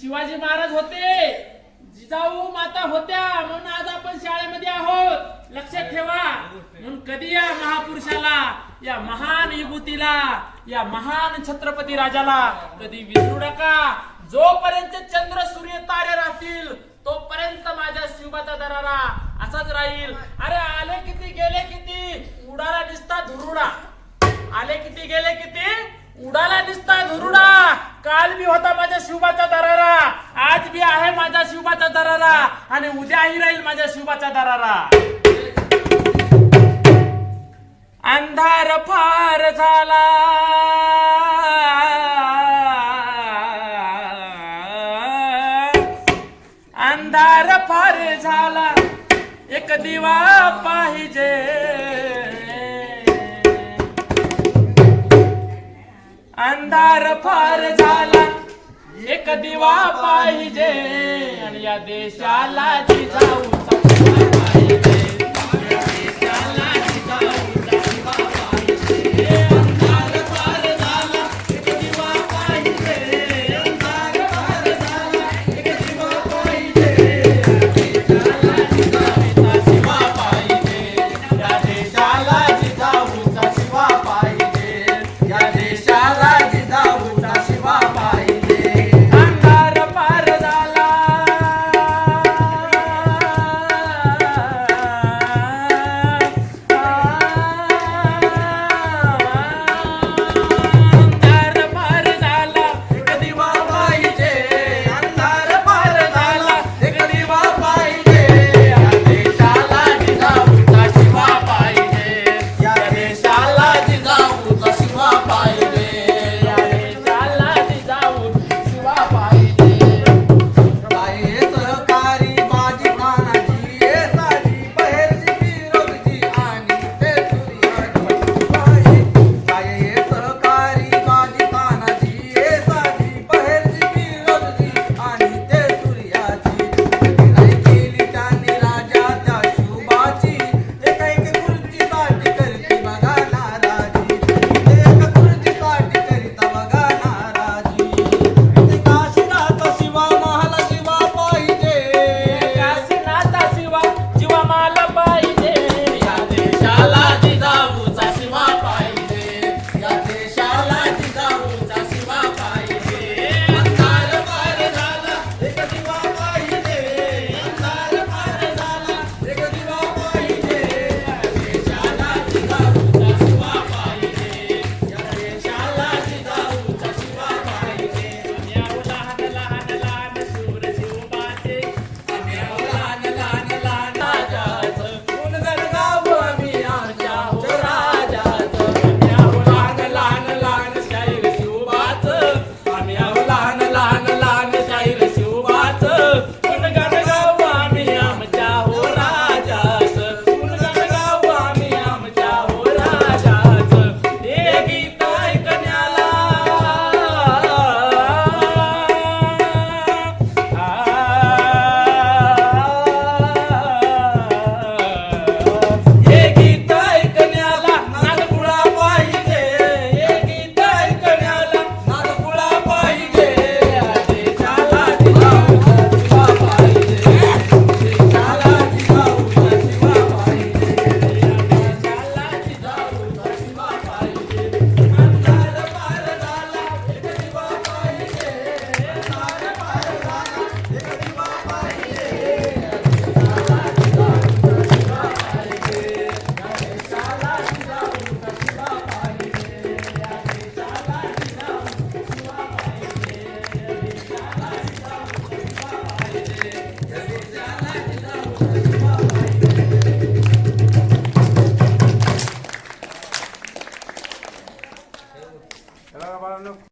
शिवाजी महाराज होते. जिजाऊ माता होत्या म्हणून आज आपण शाळेमध्ये आहोत. लक्षात ठेवा. कधी या महापुरुषाला या महान विभूतीला या महान छत्रपती राजाला कधी विसरू नका? जोपर्यंत चंद्र सूर्य तारे राहतील तोपर्यंत माझ्या शिवबाचा दरारा असाच राहील. अरे आले किती गेले किती? उडाला दिसता धुरुडा. आले किती गेले किती? उडाला दिसता धुरुडा. काल बी होता माझ्या शिवबाचा दरारा. आज बी आहे माझ्या शिवबाचा दरारा. आणि उद्याही राहील माझ्या शिवबाचा दरारा. अंधार फार झाला. अंधार फार झाला. एक दिवा पाहिजे. अंधार फार झाला. एक दिवा पाहिजे. आणि या देशाला जिजाऊचा पाहिजे. ¡Claro, vale, no!